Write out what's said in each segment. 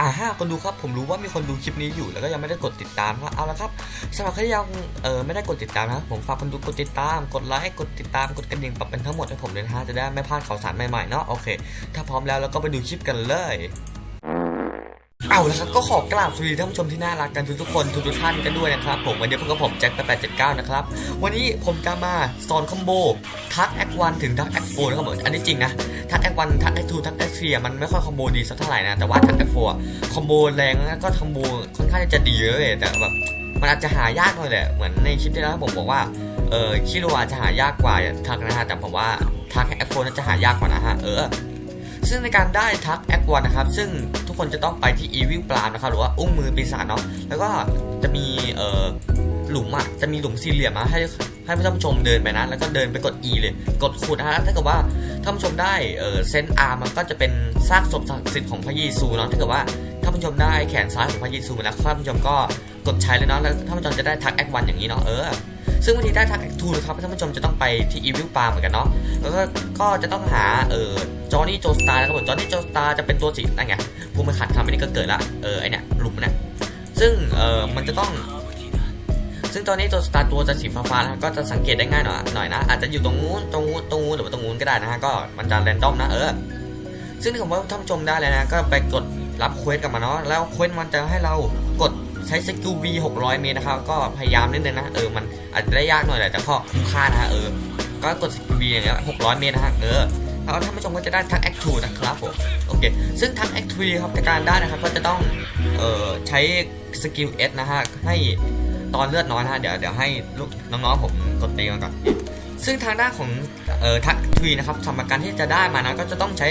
อ่าห้าคนดูครับ ผมรู้ว่ามีคนดูคลิปนี้อยู่แล้วก็ยังไม่ได้กดติดตามครับเอาละครับสำหรับใครที่ยังเออไม่ได้กดติดตามนะผมฝากคนดูกดติดตาม กดไลค์กดติดตามกดกระดิ่งปรับเป็นทั้งหมดให้ผมเลยนะฮะจะได้ไม่พลาดข่าวสารใหม่ๆเนาะโอเค ถ้าพร้อมแล้วเราก็ไปดูคลิปกันเลย เอาละครับก็ขอกราบสวัสดีท่านผู้ชมที่น่ารักกันทุกๆคนทุกๆท่านกันด้วยนะครับผมวันนี้พบกับผมแจ็คแปดเจ็ดเก้านะครับวันนี้ผมจะมาสอนคอมโบทักแอควันถึงทักแอคโฟนะครับผมอันนี้จริงนะทักแอควันทักแอคทูทักแอคเฟียมันไม่ค่อยคอมโบดีสักเท่าไหร่นะแต่ว่าทักแอคโฟคอมโบแรงแล้วก็คอมโบค่อนข้างจะดีเลยแต่แบบมันอาจจะหายากหน่อยแหละเหมือนในคลิปที่แล้วผมบอกว่าเออคิโรอาจจะหายากกว่าทักนะฮะแต่ผมว่าทักแอคโฟน่าจะหายากกว่านะฮะเออ ซึ่งในการได้ทักแอควันนะครับ ซึ่งทุกคนจะต้องไปที่อีวิลปลานะครับหรือว่าอุ้งมือปีศาจเนาะแล้วก็จะมีเอ่อหลุมอะจะมีหลุมสี่เหลี่ยมนะให้ให้ท่านผู้ชมเดินไปนะ แล้วก็เดินไปกด E เลย กดขุดนะฮะถ้าเกิดว่าท่านผู้ชมได้เอ่อเซนอาร์มันก็จะเป็นซากศพศักดิ์สิทธิ์ของพระเยซูเนาะถ้าเกิดว่าท่านผู้ชมได้แขนซ้ายของพระเยซูมาแล้วท่านผู้ชมก็กดใช้เลยเนาะแล้วท่านผู้ชมจะได้ทักแอควันอย่างนี้เนาะเออ ซึ่งวิธีได้ทักทูนะครับท่านผู้ชมจะต้องไปที่อีวิลปาเหมือนกันเนาะแล้วก็ก็จะต้องหาเอ่อจอห์นี่โจสตาร์นะครับผมจอห์นี่โจสตาร์จะเป็นตัวสีอะไรไงภูมิขัดคำอันนี้ก็เกิดละเออไอเนี่ยหลุมเนี่ยซึ่งเอ่อมันจะต้องซึ่งตอนนี้ตัวสตาร์ตัวจะสีฟ้าๆนะก็จะสังเกตได้ง่ายหน่อยหน่อยนะ อาจจะอยู่ตรงนู้นตรงนู้นตรงนู้นหรือว่าตรงนู้นก็ได้นะฮะก็มันจะแรนดอมนะเออ ซึ่งถ้าผมว่าท่านผู้ชมได้เลยนะ ก็ไปกดรับเควสกับมันเนาะแล้วเควสมันจะให้เรา ใช้สกิล V 600 เมตรนะครับ ก็พยายามนิดนึงนะ เออ มันอาจจะได้ยากหน่อยแหละแต่ก็คุ้มค่านะฮะเออ ก็กดสกิล V อย่างเงี้ย600 เมตรนะฮะ เออแล้วท่านผู้ชมก็จะได้ทั้ง Act 2นะครับผม โอเค ซึ่งทั้ง Act 3ครับในการได้นะครับ ก็จะต้อง เอ่อ ใช้สกิล S นะฮะ ให้ตอนเลือดน้อยนะฮะ เดี๋ยว เดี๋ยวให้ลูกน้องๆผมกดตีกันก่อนซึ่งทางด้านของเอ่อทักทวีนะครับสำหรับการที่จะได้มานะก็จะต้องใช้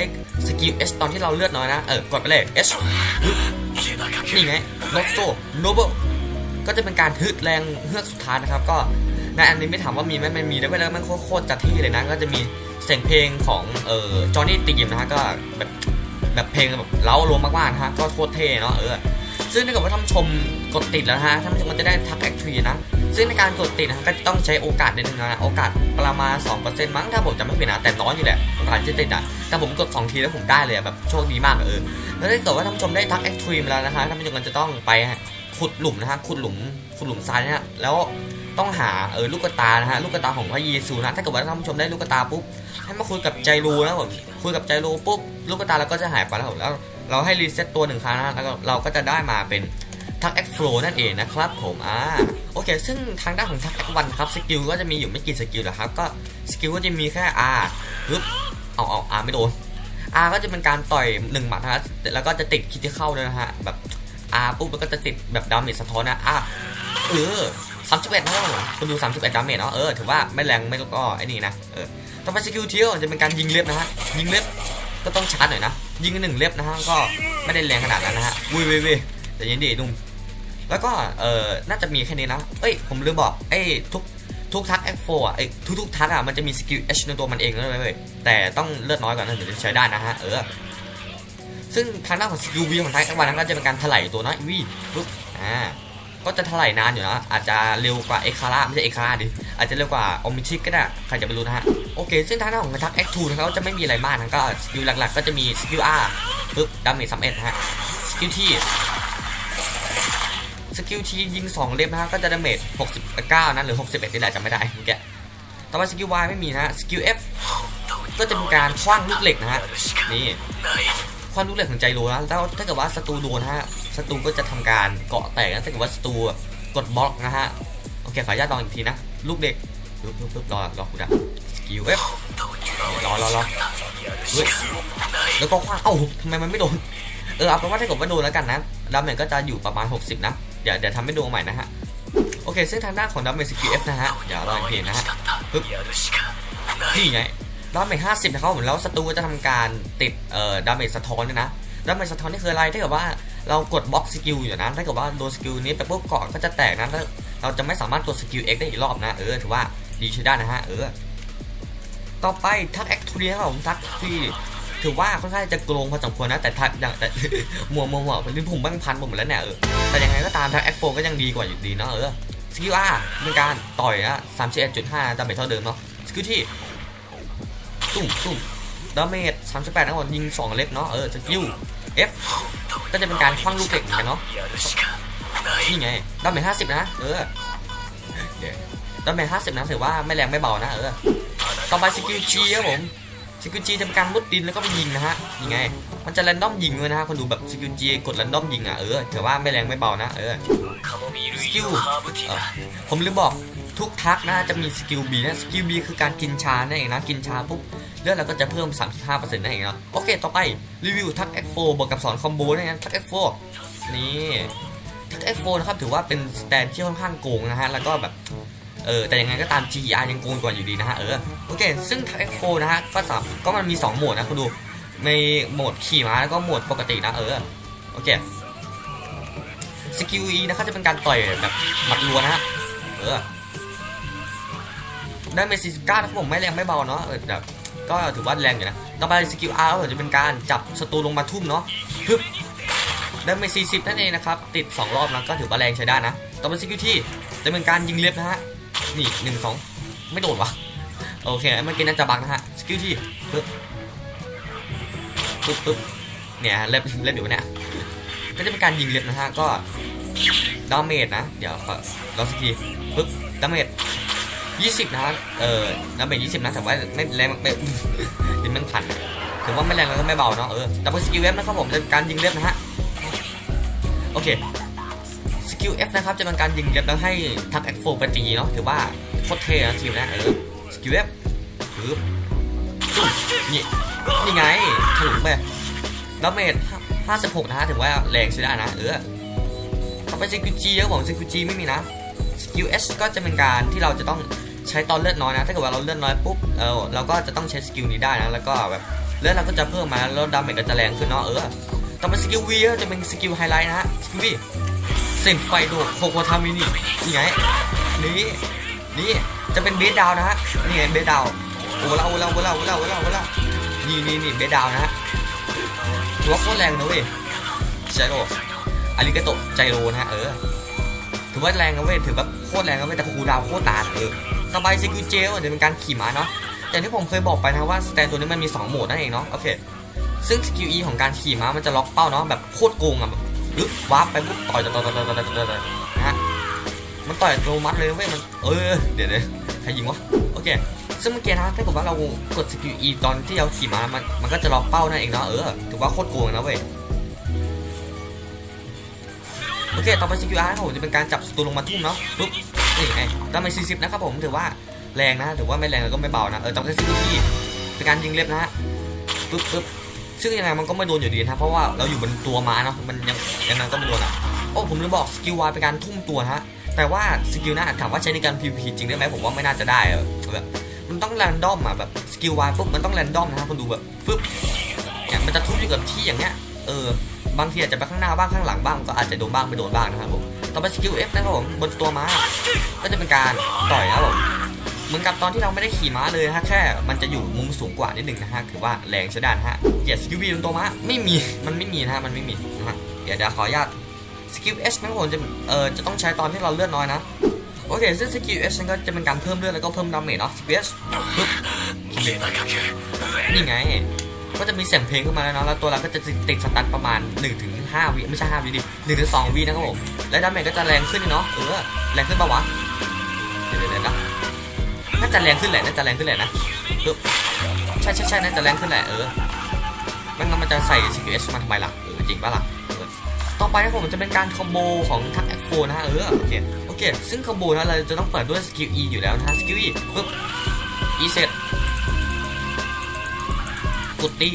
สกิล S ตอนที่เราเลือดน้อยนะ เออกดไปเลย S นี่ไงลอโซโนเบิลก็จะเป็นการฮึดแรงเฮือกสุดท้ายนะครับ ก็ในอันนี้ไม่ถามว่ามีไหมมันมีได้แล้วมันโคตรจะเที่เลยนะ ก็จะมีเสียงเพลงของเอ่อจอห์นนี่ตีมนะฮะก็แบบแบบเพลงแบบเล้ารวมมากๆนะฮะก็โคตรเท่เนาะเออ ซึ่งถ้าเกิดว่าท่านชมกดติดแล้วฮะท่านผู้ชมก็จะได้ทักแอคทรีนะ ซึ่งในการกดติดนะก็ต้องใช้โอกาสนิดนึงนะโอกาสประมาณ2%มั้งถ้าผมจำไม่ผิดนะแต่น้อยอยู่แหละโอกาสที่ติดอะแต่ผมกด 2 ทีแล้วผมได้เลยแบบโชคดีมากเออแล้วถ้าเกิดว่าท่านผู้ชมได้ทักแอคทรีมาแล้วนะคะท่านผู้ชมก็จะต้องไปขุดหลุมนะฮะขุดหลุมขุดหลุมทรายนะฮะแล้วต้องหาเออลูกตานะฮะลูกตาของพระเยซูนะถ้าเกิดว่าท่านผู้ชมได้ลูกตาปุ๊บให้มาคุยกับใจรูนะผมคุยกับใจรูปุ๊บลูกตาเราก็จะหายไปแล้วผมแล้ว เราให้รีเซ็ตตัวหนึ่งครั้งนะแล้วเราก็จะได้มาเป็นทักแอคโฟนั่นเองนะครับผมอ่าโอเค ซึ่งทางด้านของทักแอควันครับสกิลก็จะมีอยู่ไม่กี่สกิลหรอกครับก็สกิลก็จะมีแค่ R ปึ๊บเอาเอา R ไม่โดน R ก็จะเป็นการต่อยหนึ่งหมัดนะฮะแล้วก็จะติดคิดที่เข้าด้วยนะฮะแบบ R ปุ๊บมันก็จะติดแบบดาเมจสะท้อนนะอะเออสามสิบเอ็ดนะครับผมคุณดูสามสิบเอ็ดดาเมจเนาะเออถือว่าไม่แรงไม่ก็ไอ้นี่นะเออต่อไปสกิลเที่ยวจะเป็นการยิงเล็บนะฮะยิงเล็บ ก็ต้องชาร์จหน่อยนะ ยิงหนึ่งเล็บนะฮะก็ไม่ได้แรงขนาดนั้นนะฮะวุ้ยเว้ยเว้ยแต่ยินดีนุ่มแล้วก็เออน่าจะมีแค่นี้นะเอ้ยผมลืมบอกเอ้ยทุกทุกทัก F4 อะเอ้ยทุกทุกทักอะมันจะมีสกิล H ในตัวมันเองนะเว้ยแต่ต้องเลือดน้อยก่อนนะถึงจะใช้ได้นะฮะเออซึ่งทางด้านของสกิล V ของทัก F1 นั้นก็จะเป็นการถลายตัวนะวีปุ๊บอ่าก็จะถลายนานอยู่นะอาจจะเร็วกว่าเอกคาร่าไม่ใช่เอกคาร่าดิอาจจะเร็วกว่าออมิชิกก็ได้ใครจะไปรู้นะฮะ โอเค ซึ่งทางด้านของทัก X2 นะครับจะไม่มีอะไรมากนะก็สกิลหลักๆ ก็จะมีสกิล R ปุ๊บดาเมจสามเอ็ดนะฮะสกิลที่สกิลทียิง 2 เล็บนะฮะก็จะดาเมจ69นะหรือ 61นี่แหละจำไม่ได้เมื่อกี้ต่อไปสกิล Y ไม่มีนะฮะสกิล F ก็จะเป็นการคว้างลูกเหล็กนะฮะนี่คว้างลูกเหล็กของใจโรนะแล้วถ้าเกิดว่าศัตรูโดนนะฮะศัตรูก็จะทำการเกาะแตกนะถ้าเกิดว่าศัตรูกดบล็อกนะฮะโอเคขออนุญาตลองอีกทีนะ ลูกเหล็กปึ๊บปึ๊บรอรอคุณอะ สกิล F รอรอรอเฮ้ยแล้วก็คว้าเอ้าทำไมมันไม่โดน เออเอาเป็นว่าถ้าเกิดว่าโดนแล้วกันนะดาเมจก็จะอยู่ประมาณ 60 นะ เดี๋ยวเดี๋ยวทำให้ดูใหม่นะฮะ โอเคซึ่งทางด้านของดาเมจสกิลเอฟนะฮะเดี๋ยวรออีกทีนะฮะปึ๊บนี่ไงดาเมจ50นะครับผมแล้วศัตรูก็จะทำการติดเอ่อดาเมจสะท้อนด้วยนะดาเมจสะท้อนนี่คืออะไรถ้าเกิดว่าเรากดบล็อกสกิลอยู่นะถ้าเกิดว่าโดนสกิลนี้ไปปุ๊บเกาะก็จะแตกนะแล้วเราจะไม่สามารถกดสกิล X ได้อีกรอบนะ เออถือว่าดีใช้ได้นะฮะเออ ต่อไปทักแอคทูเรียครับผมทักที่ถือว่าค่อนข้างจะโกงพอสมควรนะแต่ทักอย่างแต่มัวมัวมัวเป็นผมบ้างพันผมหมดแล้วเนี่ยเออแต่ยังไงก็ตามทักแอคโฟก็ยังดีกว่าอยู่ดีเนาะเออสกิลอาร์เป็นการต่อยนะสามสิบเอ็ดจุดห้าดาเมจเท่าเดิมเนาะสกิลที่ตุ้มตุ้มดาเมจสามสิบแปดนะผมยิงสองเล็บเนาะเออสกิล F ก็จะเป็นการคว้างลูกเหล็กเหมือนกันเนาะนี่ไงดาเมจห้าสิบนะเออดาเมจห้าสิบนะถือว่าไม่แรงไม่เบานะเออ ต่อไปสกิลจีครับผมสกิลจีจะเป็นการมุดดินแล้วก็ไปยิงนะฮะยังไง มันจะแรนดอมยิงเลยนะฮะคนดูแบบสกิลจีกดแรนดอมยิงอะเออถือว่าไม่แรงไม่เบานะเออสกิลผมลืมบอกทุกทักนะจะมีสกิล B นะสกิล B คือการกินชานั่นเองนะกินชาปุ๊บเลือดเราก็จะเพิ่ม 35%นั่นเองเนาะโอเค ต่อไปรีวิวทัก X4 บวกกับสอนคอมโบนั่นเองทัก X4 นี่ทัก X4 นะครับถือว่าเป็นสแตนที่ค่อนข้างโกงนะฮะแล้วก็แบบ เออแต่ยังไงก็ตาม GR ยังโกงกว่าอยู่ดีนะฮะเออโอเค ซึ่งทัก X4 นะฮะก็สามก็มันมี 2 โหมดนะคุณดูในโหมดขี่ม้าแล้วก็โหมดปกตินะเออโอเคสกิล E นะครับจะเป็นการต่อยแบบหมัดรัวนะฮะเออได้เม49นะครับผมไม่แรงไม่เบาเนาะเออแบบก็ถือว่าแรงอยู่นะ ต่อไปสกิล R ก็จะเป็นการจับศัตรูลงมาทุ่มเนาะพึบได้เม40นั่นเองนะครับติด 2 รอบนะก็ถือว่าแรงใช้ได้นะ ต่อไปสกิลที่จะเป็นการยิงเล็บนะฮะ นี่หนึ่งสองไม่โดนวะโอเคเมื่อกี้น่าจะบังนะฮะสกิลที่ปึ๊บปึ๊บปึ๊บเนี่ยเล็บเล็บอยู่เนี่ยก็จะเป็นการยิงเล็บนะฮะก็ดาเมจนะ เดี๋ยวขอลอสักทีปึ๊บดาเมจ20นะฮะเออดาเมจ20นะแต่ว่าไม่แรงไม่ดินมันพันถือว่าไม่แรงแล้วก็ไม่เบาเนาะเออแต่เป็นสกิลเวฟนะครับผมเป็นการยิงเล็บนะฮะโอเค สกิล F นะครับจะเป็นการยิงเล็บแล้วให้ทักแอคโฟไปตีเนาะถือว่าโคตรเท่นะทีมนะเออสกิล F ปึ๊บนี่นี่ไงถลุงไปดาเมจ56 นะฮะถือว่าแรงใช้ได้นะเออต่อไปสกิล G ครับผมสกิล G ไม่มีนะสกิล S ก็จะเป็นการที่เราจะต้องใช้ตอนเลือดน้อยนะ ถ้าเกิดว่าเราเลือดน้อยปุ๊บเออเราก็จะต้องใช้สกิลนี้ได้นะ แล้วก็แบบเลือดเราก็จะเพิ่มมาแล้วดาเมจก็จะแรงขึ้นเนาะเออต่อไปสกิล V ก็จะเป็นสกิลไฮไลท์นะฮะสกิล V เซนไฟโดโคโคทามินี่นี่ไงนี่นี่จะเป็นเบสดาวนะฮะนี่ไงเบสดาวโอ้ละโอ้ละโอ้ละโอ้ละโอ้ละโอ้ละนี่นี่นี่เบสดาวนะฮะถือว่าโคตรแรงนะเว้ยใช่โรอาริกาโตะใจโรนะฮะเออถือว่าแรงนะเว้ยถือแบบโคตรแรงนะเว้ยแต่คูดาวโคตรนานเออสบายซิกิเจลจะเป็นการขี่ม้าเนาะอย่างที่ผมเคยบอกไปนะว่าสแตนตัวนี้มันมี 2 โหมดนั่นเองเนาะโอเคซึ่งสกิล E ของการขี่ม้ามันจะล็อกเป้าเนาะแบบโคตรโกงอะแบบ ปึ๊วาร์ปไปปุ๊บต่อยต่อยต่อยต่อยต่อยนะฮะมันต่อยอัตโนมัติเลยเว้ยมันเออเดี๋ยวเดี๋ยวใครยิงวะโอเคซึ่งเมื่อกี้นะถ้าเกิดว่าเรากดสกิลอีตอนที่เราขี่ม้ามันมันก็จะล็อกเป้านั่นเองเนาะเออถือว่าโคตรโกงนะเว้ยโอเค ต่อไปสกิลอาร์ผมจะเป็นการจับศัตรูลงมาทุ่มเนาะปุ๊บนี่ไงดาเมจ40 นะครับผมถือว่าแรงนะถือว่าไม่แรงแล้วก็ไม่เบานะเออต่อไปสกิลที่เป็นการยิงเล็บนะฮะปุ๊บปุ๊บ ซึ่งยังไงมันก็ไม่โดนอยู่ดีนะเพราะว่าเราอยู่บนตัวม้าเนาะมันยังยังไงก็ไม่โดนอะโอ้ผมลืมบอกสกิล Y เป็นการทุ่มตัวฮะแต่ว่าสกิลน้าถามว่าใช้ในการ PVP จริงได้ไหมผมว่าไม่น่าจะได้แบบมันต้องแรนดอมอะแบบสกิล Y ปุ๊บมันต้องแรนดอมนะฮะคุณดูแบบปุ๊บเนี่ยมันจะทุ่มอยู่กับที่อย่างเงี้ยเออบางทีอาจจะไปข้างหน้าบ้างข้างหลังบ้างก็อาจจะโดนบ้างไม่โดนบ้างนะครับผมต่อไปสกิล F นะครับผมบนตัวม้าก็จะเป็นการต่อยนะครับผม เหมือนกับตอนที่เราไม่ได้ขี่ม้าเลยฮะแค่มันจะอยู่มุมสูงกว่านิดหนึ่งนะฮะถือว่าแรงใช้ได้นะฮะเกียร์สกิล V บนตัวม้าไม่มีมันไม่มีนะฮะมันไม่มีนะฮะเดี๋ยวเดี๋ยวขออนุญาตสกิล H นะครับผมจะเออจะต้องใช้ตอนที่เราเลือดน้อยนะโอเคซึ่งสกิล H นั้นก็จะเป็นการเพิ่มเลือดแล้วก็เพิ่มดาเมจเนาะสกิล H ปึ๊บนี่ไง ก็จะมีเสียงเพลงขึ้นมาแล้วเนาะแล้วตัวเราก็จะติดสตันประมาณ1ถึง5วิไม่ใช่5วิดิ1ถึง2วินะครับผมและดาเมจก็จะแรงขึ้นเนาะเออแรงขึ้นปะวะเดี๋ยวเดี๋ยวนะ น่าจะแรงขึ้นแหละน่าจะแรงขึ้นแหละนะปึ๊บใช่ใช่ใช่น่าจะแรงขึ้นแหละเออไมันมันจะใส่ CQS มาทำไมล่ะเออจริงปะล่ะต่อไปนะครับผมจะเป็นการคอมโบของทักแอคโฟนะฮะเออโอเคโอเค ซึ่งคอมโบนะเราจะต้องเปิดด้วยสกิล E อยู่แล้วนะสกิล E ปึ๊บ E เสร็จกดตี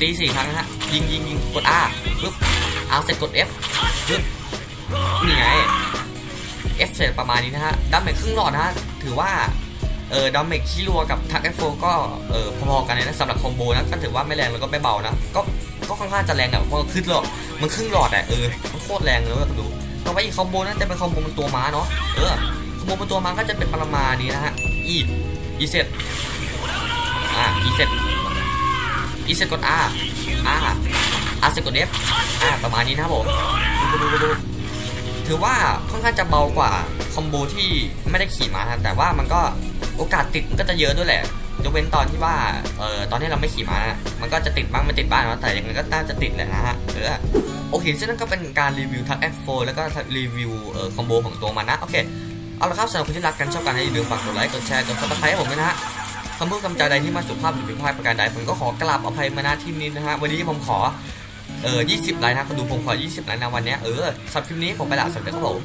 ตีสี่ครั้งนะฮะยิงยิงยิงกด R ปึ๊บ R เสร็จกด F ปึ๊บนี่ไง F เสร็จประมาณนี้นะฮะดัมเมจครึ่งหลอดนะฮะถือว่า เออดัมเมจคีรัวกับทัก F4 ก็เออพอๆกันเลยนะสำหรับคอมโบนะก็ถือว่าไม่แรงแล้วก็ไม่เบานะก็ก็ค่อนข้างจะแรงอะเพราะขึ้นหลอดมันครึ่งหลอดอะเออมันโคตรแรงเลยว่าดูต่อไปอีกคอมโบนั้นจะเป็นคอมโบบนตัวม้าเนาะเออคอมโบบนตัวม้าก็จะเป็นประมาณนี้นะฮะ E E เสร็จอ่า E เสร็จอีเซกด R R R เซกด F อ่าประมาณนี้นะครับผมดูดูดูดูถือว่าค่อนข้างจะเบากว่าคอมโบที่ไม่ได้ขี่ม้านะแต่ว่ามันก็ โอกาสติดมันก็จะเยอะด้วยแหละยกเว้นตอนที่ว่า เออตอนที่เราไม่ขี่ม้า มันก็จะติดบ้างไม่ติดบ้างนะแต่ยังไงก็น่าจะติดแหละนะฮะ เออ โอเคซึ่งนั่นก็เป็นการรีวิวทั้ง F4 แล้วก็รีวิวเอ่อคอมโบของตัวมันนะ โอเค เอาละครับสำหรับคนที่รักกันชอบกันอย่าลืมฝากกดไลค์ กดแชร์ กดซับสไครต์ให้ผมด้วยนะฮะคำพูดคำจาใดที่มาสุภาพหรือผิดพลาดประการใดผมก็ขอกราบอภัยมาณที่นี้นะฮะ วันนี้ผมขอ เออ20 ไลค์นะคนดูผมขอ 20 ไลค์นะวันนี้เออสำหรับคลิปนี้ผมไปละสวัสดีครับผม